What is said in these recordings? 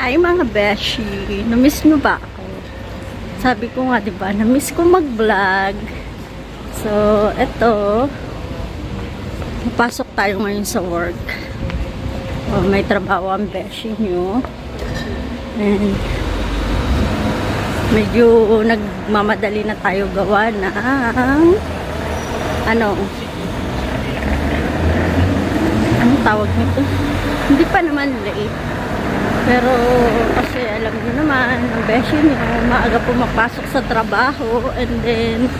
Hi mga beshi! Namiss nyo ba ako? Sabi ko nga, di ba, namiss ko mag-vlog. So, eto, papasok tayo ngayon sa work. Oh, may trabaho ang beshi nyo. And, medyo nagmamadali na tayo gawa ng ano anong tawag nito? Hindi pa naman late. Pero kasi alam niyo naman, ang beshi niyo, maaga pumapasok sa trabaho and then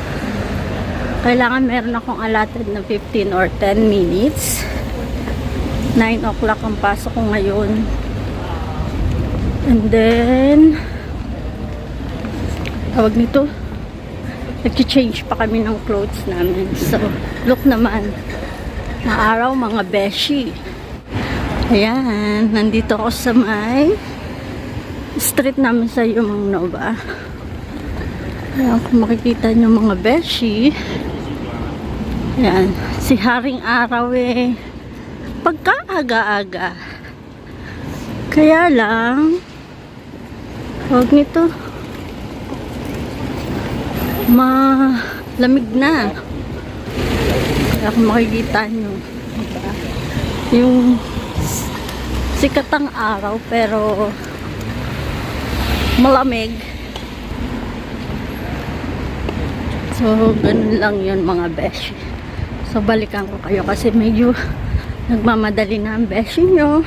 kailangan meron akong allotted na 15 or 10 minutes. 9 o'clock ang pasok ko ngayon. And then tawag nito nag-change pa kami ng clothes namin. So, look naman. Maaraw mga beshi. Ayan, nandito ako sa may street namin sa Yumang Nova. Ayan, kung makikita nyo mga beshi. Ayan, si Haring Araw eh. Pagkaaga-aga. Kaya lang, huwag nito. Malamig na. Kaya kung makikita nyo, yung sikat ang araw pero malamig. So, ganun lang yun mga beshi. So, balikan ko kayo kasi medyo nagmamadali na ang beshi nyo.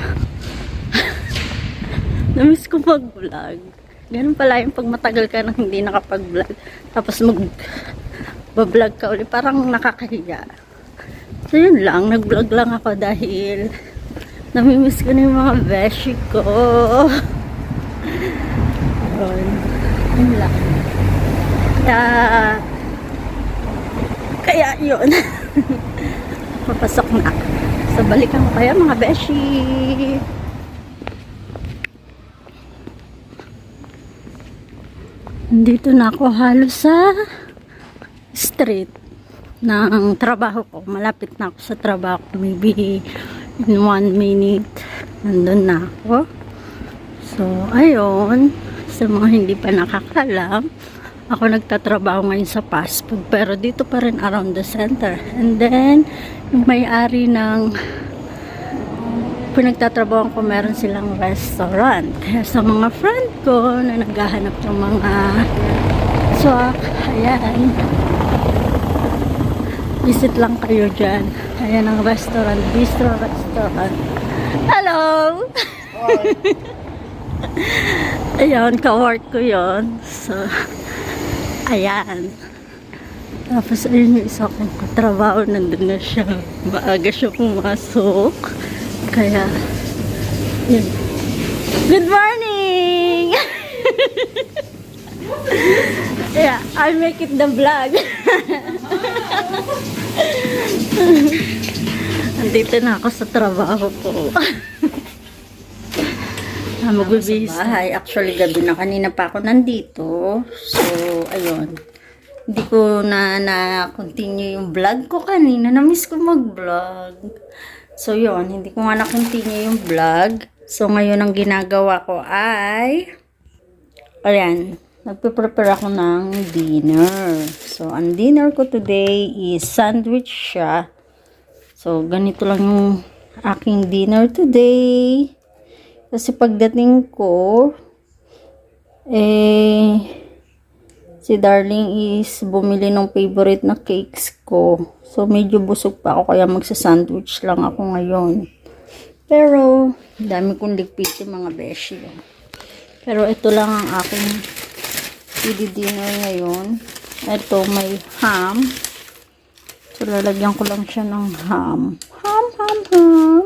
Namiss ko mag-vlog. Ganun pala yung pag matagal ka nang hindi nakapag-vlog. Tapos mag-vlog ka ulit. Parang nakakahiya. So, yun lang. Nag-vlog lang ako dahil namimiss ko na yung mga beshi ko. Yun. Yun lang. Kaya, kaya yun. Papasok na. So, balikan ko kaya mga beshi. Nandito na ako halos sa street ng trabaho ko. Malapit na ako sa trabaho. Maybe in one minute nandun na ako. So, ayun. Sa mga hindi pa nakakalam, ako nagtatrabaho ngayon sa fast food. Pero dito pa rin around the center. And then, may-ari ng pinagtatrabaho ko, meron silang restaurant. Kaya sa mga friend ko na naghahanap ng mga swak, ayan, visit lang kayo dyan. Ayan ang restaurant, bistro restaurant. Hello! ayan, ka-work ko yon So, ayan. Tapos ayun yung isa kong katrabaho, nandun na siya. Maaga siya pumasok. Kaya, yun. Good morning! yeah, I make it the vlog. Andito na ako sa trabaho ko. Ah, magbibihis sa bahay. Actually, gabi na. Kanina pa ako nandito. So, ayun. Hindi ko na na-continue yung vlog ko kanina. Na-miss ko mag-vlog. So, yun. Hindi ko nga na-continue yung vlog. So, ngayon ang ginagawa ko ay ayan. Nagpe-prepare ako ng dinner. So, ang dinner ko today is sandwich siya. So, ganito lang yung aking dinner today. Kasi pagdating ko, eh, si Darling is bumili ng favorite na cakes ko. So, medyo busog pa ako kaya magsa-sandwich lang ako ngayon. Pero, dami kong ligpit yung mga beshi. Pero, ito lang ang aking i-dinner ngayon. Ito, may ham. So, lalagyan ko lang siya ng ham. Ham, ham, ham.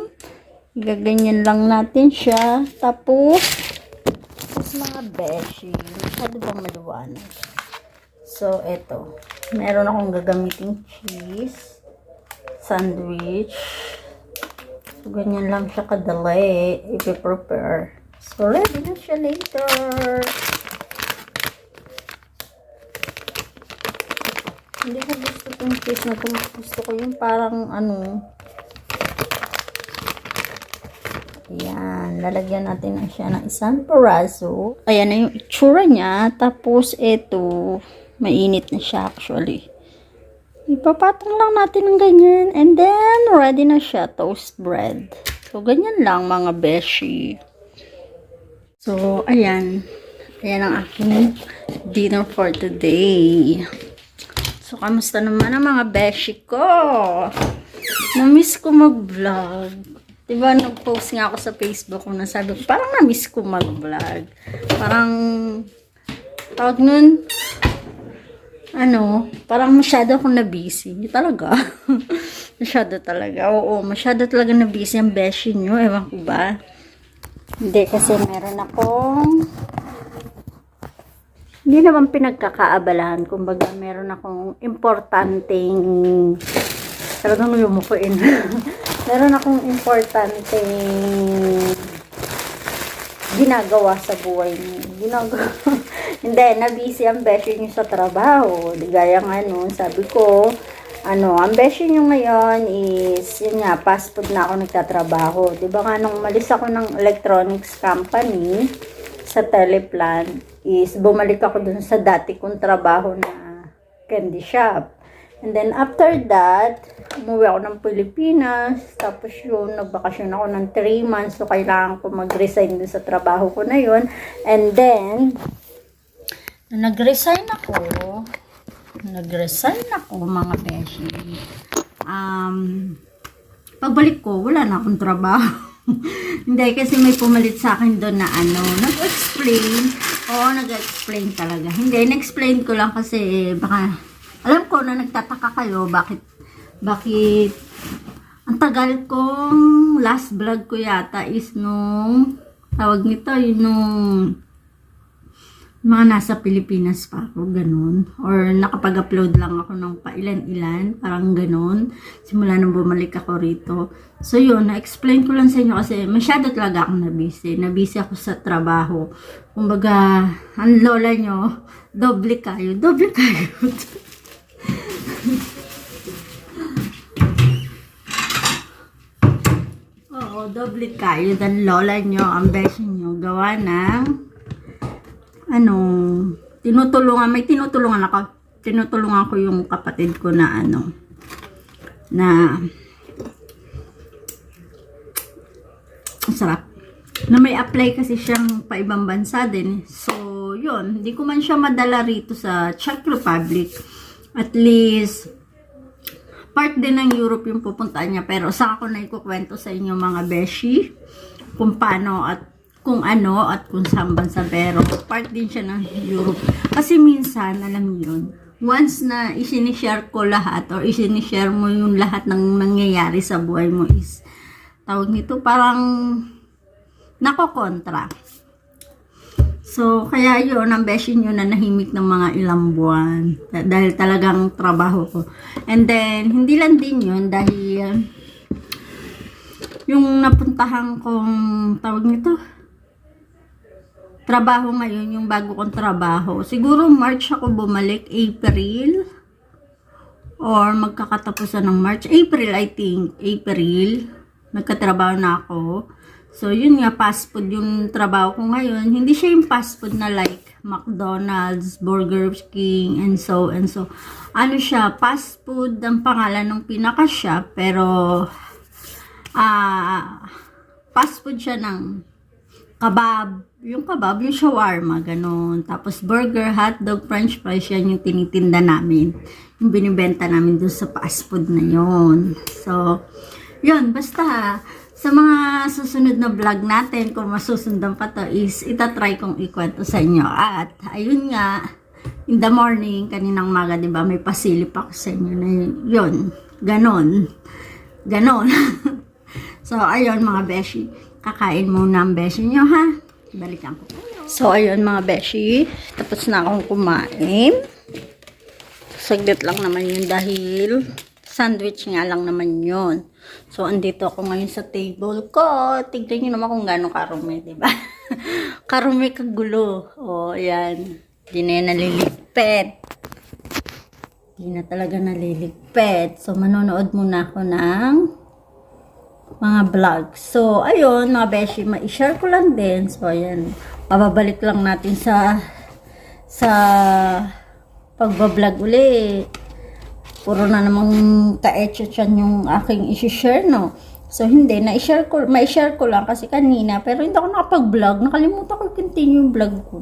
Gaganyan lang natin siya. Tapos, tapos mga beshi. Masyado bang maluwanag? So, eto. Meron akong gagamiting cheese. Sandwich. So, ganyan lang siya kadali. I-prepare. So, ready na siya later. Hindi ko gusto itong cheese na ito. Gusto ko yung parang ano. Yan. Ayan, lalagyan natin na siya ng isang paraso. Ayan na yung itsura niya. Tapos, ito, mainit na siya actually. Ipapatong lang natin ng ganyan. And then, ready na siya. Toast bread. So, ganyan lang mga beshi. So, ayan. Ayan ang aking dinner for today. So, kamusta naman ang mga beshi ko? Na-miss ko mag-vlog. Diba, nag-post nga ako sa Facebook ko na sabi ko, parang na-miss ko mag-vlog. Parang, tawag nun, ano, parang masyado akong na-busy. Talaga. masyado talaga. Oo, masyado talaga na-busy ang beshi nyo. Ewan ko ba? Hindi, kasi meron akong hindi naman pinagkakaabalahan. Kumbaga, meron akong importanteng talagang yumukuin. meron akong importanteng ginagawa sa buhay niyo. Ginagawa. Hindi, nabisi ang beshi niyo sa trabaho. Di gaya nga nun, sabi ko, ano, ang beshi niyo ngayon is, yun nga, fast na ako nagtatrabaho. Di ba nga, nung umalis ako ng electronics company sa Teleplan, is bumalik ako dun sa dati kong trabaho na candy shop. And then after that, umuwi ako ng Pilipinas. Tapos yun, nagbakasyon ako ng 3 months. So, kailangan ko mag-resign dun sa trabaho ko na yun. And then, na nag-resign ako, nag-resign ako mga beshi. Um, pagbalik ko, wala na akong trabaho. Hindi, kasi may pumalit sa akin doon na ano, nag-explain. Oo, nag-explain talaga. Hindi, na-explain ko lang kasi baka, alam ko na nagtataka kayo, bakit, bakit, ang tagal kong last vlog ko yata is nung, tawag nito, yun nung, mga nasa Pilipinas pa ako, ganun. Or nakapag-upload lang ako ng pailan-ilan, parang ganun. Simula nung bumalik ako rito. So yun, na-explain ko lang sa inyo kasi masyado talaga akong nabisi. Nabisi ako sa trabaho. Kumbaga, ang lola nyo, doble kayo, doble kayo. Oo, doble kayo. Dan lola nyo, ang beshi nyo, gawa ng ano, tinutulungan, may tinutulungan ako. Tinutulungan ko yung kapatid ko na ano, na, sarap. Na may apply kasi siyang pa ibang bansa din. So, yun. Hindi ko man siya madala rito sa Czech Republic. At least, part din ng Europe yung pupuntaan niya. Pero saka ko na ikukwento sa inyo mga beshi kung paano at kung ano at kung saan bansa. Pero part din siya ng Europe. Kasi minsan, alam niyo yun, once na isinishare ko lahat or isinishare mo yung lahat ng nangyayari sa buhay mo is tawag nito parang nakokontra. So, kaya yun, ang beshi nyo na nahimik ng mga ilang buwan. Da- Dahil talagang trabaho ko. And then, hindi lang din yun dahil yung napuntahan kong tawag nito, trabaho ngayon, yung bago kong trabaho. Siguro March ako bumalik, April, or magkakatapusan ng March. April, I think. April. Nagkatrabaho na ako. So, yun nga, fast food yung trabaho ko ngayon. Hindi siya yung fast food na like McDonald's, Burger King, and so, and so. Ano siya, fast food ang pangalan ng pinaka-shop, pero, ah, fast food siya ng kabab, yung kabab, yung shawarma, ganun. Tapos burger, hotdog, french fries, yan yung tinitinda namin. Yung binibenta namin doon sa fast food na yon So, yun, basta, sa mga susunod na vlog natin, kung masusundan pa to, is itatry kong ikwento sa inyo. At, ayun nga, in the morning, kaninang maga, di ba, may pasilip ako sa inyo na yun, ganon. Ganon. so, ayun mga beshi, kakain muna ang beshi nyo, ha? Balikan ko. So, ayun mga beshi, tapos na akong kumain. Saglit lang naman yun dahil sandwich nga lang naman yun. So, andito ako ngayon sa table ko. Tignan nyo naman kung gano'ng karumi, di ba? karumi kagulo. O, oh, ayan. Di na yan naliligpit. Di na talaga naliligpit. So, manonood muna ako ng mga vlogs. So, ayun, mga beshi, ma-share ko lang din. So, ayan, mababalik lang natin sa sa pagbablog uli. Puro na namang ka-etcho yan yung aking isi-share, no? So, hindi. Na-share ko, ma-share ko lang kasi kanina. Pero hindi ako nakapag-vlog. Nakalimutan ko i-continue yung vlog ko.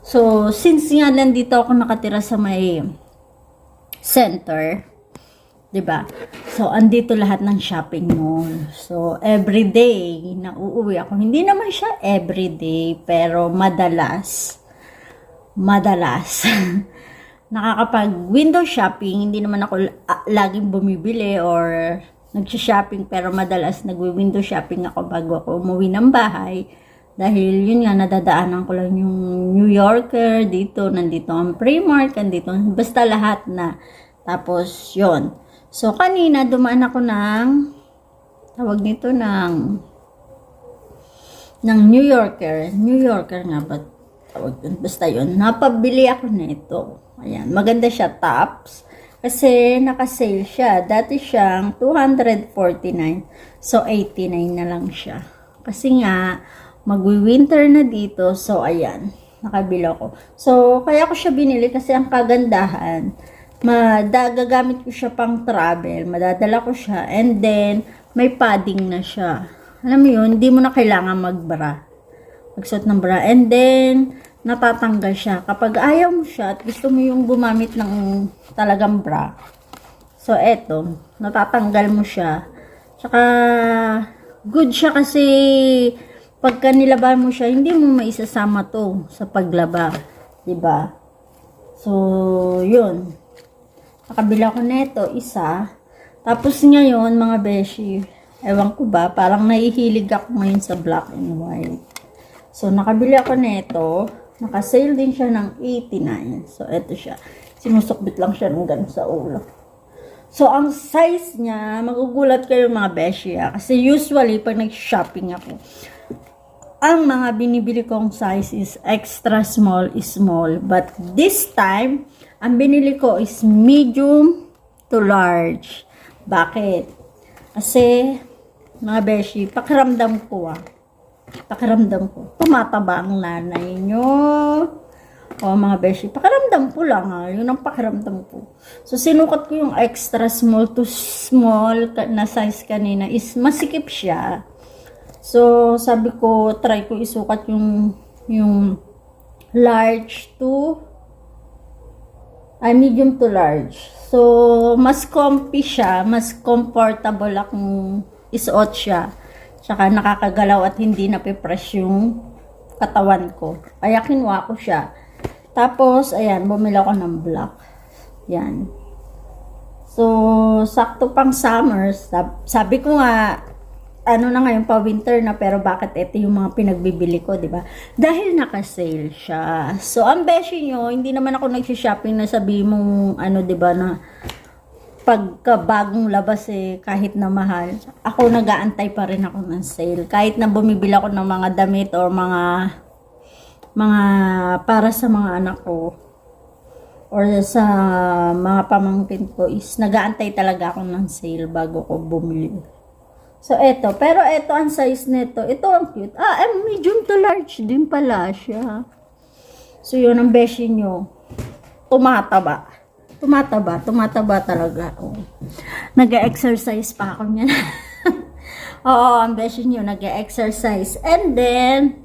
So, since nga nandito ako nakatira sa may center, 'di ba? So andito lahat ng shopping mall. So every day na uuwi ako. Hindi naman siya every day, pero madalas madalas nakakapag window shopping, hindi naman ako laging bumibili or nagsha-shopping pero madalas nagwi-window shopping ako bago ako umuwi ng bahay. Dahil yun nga, nadadaanan ko lang yung New Yorker dito, nandito ang Primark, nandito, basta lahat na. Tapos, yun. So, kanina, dumaan ako ng, tawag nito, ng, ng New Yorker. New Yorker nga ba? Tawag yun. Basta yun. Napabili ako nito. Ayan. Maganda siya, tops. Kasi, naka-sale siya. Dati siyang 249. So, 89 na lang siya. Kasi nga, magwi-winter na dito. So, ayan. Nakabila ko. So, kaya ko siya binili kasi ang kagandahan, madagagamit ko siya pang travel. Madadala ko siya. And then, may padding na siya. Alam mo yun, hindi mo na kailangan magbra. Magsuot ng bra. And then, natatanggal siya. Kapag ayaw mo siya at gusto mo yung gumamit ng talagang bra. So, eto. Natatanggal mo siya. Tsaka, good siya kasi pagka nilaban mo siya, hindi mo maisasama to sa paglaba. ba? So, yun. Nakabila ko neto, isa. Tapos ngayon, mga beshi, ewan ko ba, parang nahihilig ako ngayon sa black and white. So, nakabili ako neto. Naka-sale din siya ng 89. So, eto siya. Sinusukbit lang siya ng ganun sa ulo. So, ang size niya, magugulat kayo mga beshi ah. Kasi usually, pag nag-shopping ako, ang mga binibili kong size is extra small small. But this time, ang binili ko is medium to large. Bakit? Kasi, mga beshi, pakiramdam ko ah. Pakiramdam ko. Tumataba ang nanay nyo. O mga beshi, pakiramdam ko lang ha. Yun ang pakiramdam ko. So, sinukat ko yung extra small to small na size kanina is masikip siya. So, sabi ko, try ko isukat yung, yung large to, ay medium to large. So, mas comfy siya, mas comfortable akong isuot siya. Tsaka nakakagalaw at hindi napipress yung katawan ko. Kaya kinuha ko siya. Tapos, ayan, bumili ako ng black. Yan. So, sakto pang summer. Sab- Sabi ko nga, ano na ngayon pa winter na pero bakit ito yung mga pinagbibili ko, 'di ba? Dahil naka-sale siya. So ang beshi nyo, hindi naman ako nagsi-shopping na sabi mong ano 'di ba na pagka bagong labas eh kahit na mahal. Ako nagaantay pa rin ako ng sale. Kahit na bumibili ako ng mga damit or mga mga para sa mga anak ko or sa mga pamangkin ko is nagaantay talaga ako ng sale bago ko bumili. So, eto. Pero eto ang size nito. Ito ang cute. Ah, eh, medium to large din pala siya. So, yun ang beshi nyo. Tumataba. Tumataba. Tumataba talaga. Oh. Nag-exercise pa ako niyan. Oo, ang beshi nyo. Nag-exercise. And then,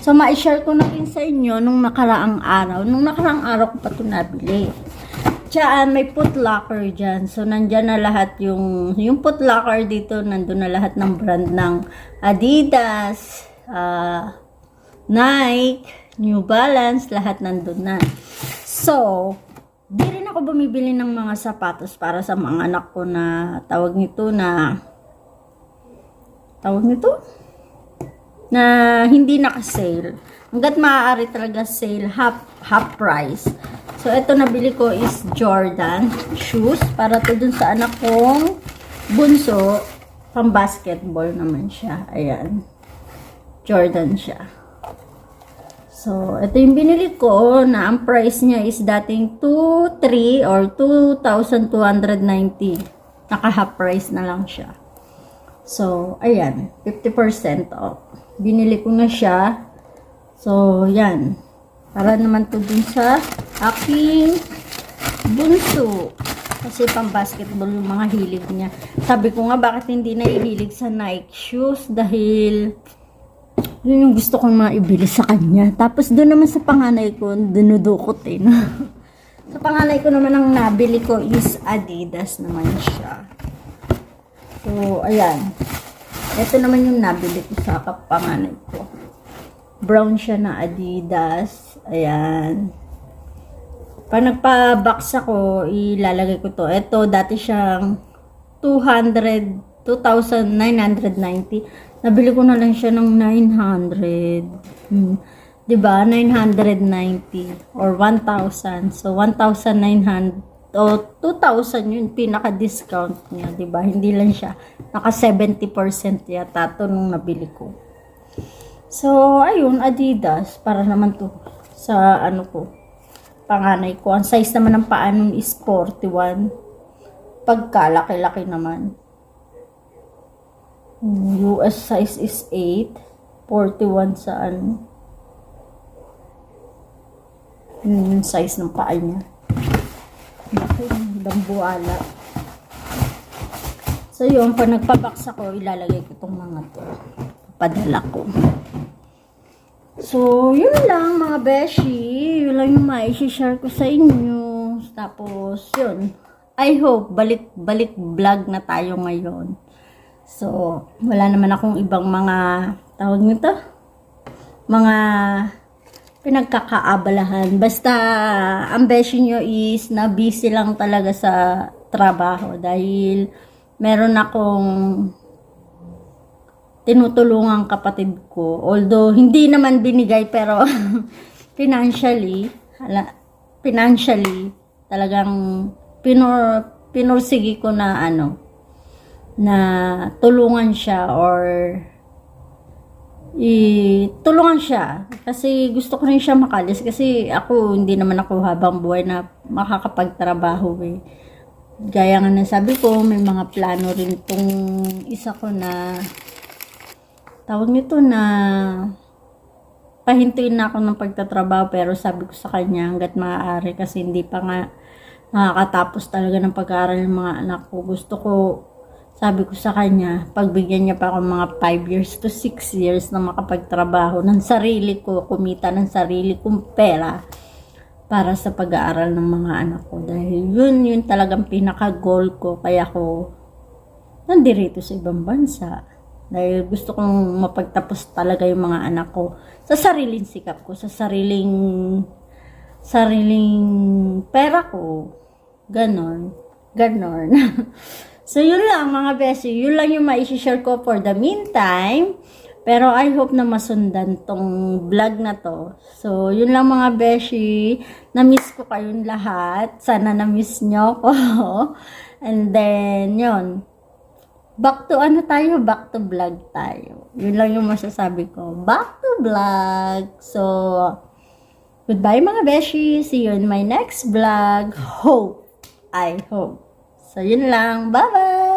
so, ma-share ko na rin sa inyo nung nakaraang araw. Nung nakaraang araw ko pa ito nabili. Diyan, may put locker dyan. So, nandyan na lahat yung, yung put locker dito, nandun na lahat ng brand ng Adidas, ah, Nike, New Balance, lahat nandun na. So, di rin ako bumibili ng mga sapatos para sa mga anak ko na tawag nito na tawag nito? Na hindi naka-sale. Hanggat maaari talaga sale, half, half price. So, ito nabili ko is Jordan shoes. Para to dun sa anak kong bunso. Pang basketball naman siya. Ayan. Jordan siya. So, ito yung binili ko na ang price niya is dating 2,3 or 2,290. Naka half price na lang siya. So, ayan, 50% off. Binili ko na siya. So, yan. Para naman to dun sa aking bunso. Kasi pang basketball yung mga hilig niya. Sabi ko nga, bakit hindi na ihilig sa Nike shoes? Dahil, yun yung gusto kong mga ibili sa kanya. Tapos doon naman sa panganay ko, dinudukot eh. No? sa panganay ko naman ang nabili ko is Adidas naman siya. So, ayan. Ito naman yung nabili ko sa kapanganay ko. Brown siya na Adidas. Ayan. Pag nagpa-box ako, ilalagay ko to. Ito, dati siyang 200, 2,990. Nabili ko na lang siya ng 900. Hmm. 'Di ba 990 or 1,000. So, 1,900 o 2,000 yun pinaka-discount niya, 'di ba? Hindi lang siya. Naka 70% yata to nung nabili ko. So, ayun, Adidas. Para naman to sa ano ko, panganay ko. Ang size naman ng paa is 41. Pagka, laki-laki naman. Hmm, US size is 8. 41 sa ano. Yung size ng paa niya. Dambuala. So yun, pag nagpabox ako, ilalagay ko itong mga to. Padala ko. So, yun lang mga beshi. Yun lang yung mai-share ko sa inyo. Tapos, yun. I hope, balik-balik vlog na tayo ngayon. So, wala naman akong ibang mga, tawag nito? Mga pinagkakaabalahan. Basta, ang beshi nyo is na busy lang talaga sa trabaho. Dahil, meron akong tinutulungan kapatid ko. Although, hindi naman binigay, pero financially, hala, financially, talagang pinor, pinursigi ko na ano, na tulungan siya or i-tulungan siya kasi gusto ko rin siya makalis kasi ako hindi naman ako habang buhay na makakapagtrabaho eh gaya nga sabi ko may mga plano rin tong isa ko na tawag nito na pahintuin na ako ng pagtatrabaho pero sabi ko sa kanya hanggat maaari kasi hindi pa nga nakakatapos talaga ng pag-aaral ng mga anak ko. Gusto ko, sabi ko sa kanya, pagbigyan niya pa ako mga 5 years to 6 years na makapagtrabaho ng sarili ko, kumita ng sarili kong pera para sa pag-aaral ng mga anak ko. Dahil yun, yun talagang pinaka-goal ko. Kaya ko nandirito sa ibang bansa. Dahil gusto kong mapagtapos talaga yung mga anak ko sa sariling sikap ko, sa sariling sariling pera ko. Ganon. Ganon. so, yun lang mga besi. Yun lang yung ma-share ko for the meantime. Pero I hope na masundan tong vlog na to. So, yun lang mga beshi. Na-miss ko kayong lahat. Sana na-miss nyo ko. And then, yun. Back to ano tayo? Back to vlog tayo. Yun lang yung masasabi ko. Back to vlog. So, goodbye mga beshi. See you in my next vlog. Hope. I hope. So, yun lang. Bye-bye!